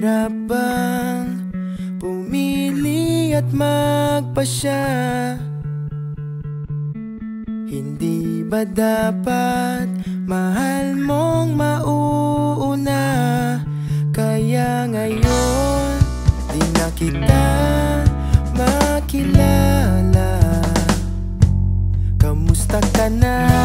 Nahirapan pumili at magpasya. Hindi ba dapat mahal mong mauuna? Kaya ngayon di na kita makilala. Kamusta ka na?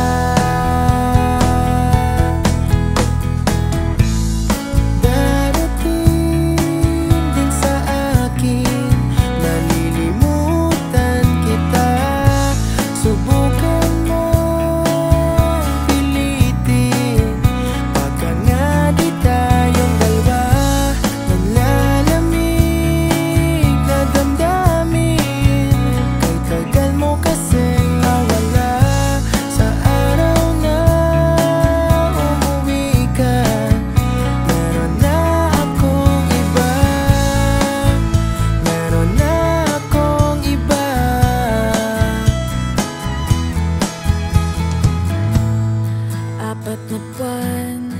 na buwan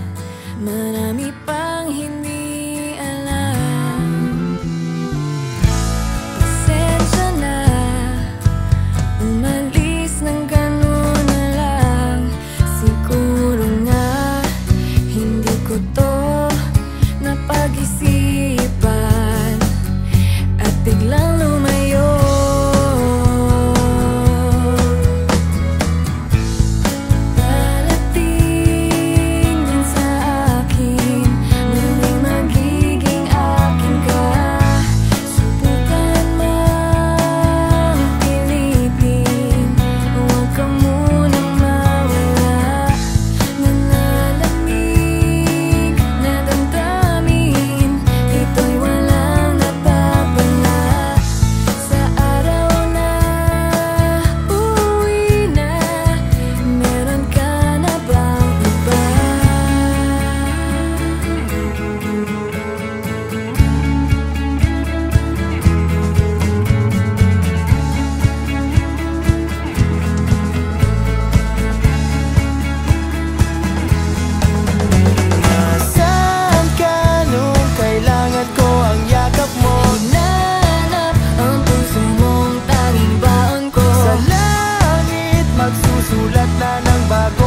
Marami pang hindi alam. Pasensya na Umalis ng ganun na Hindi ko to napag-isipan. At ng bago.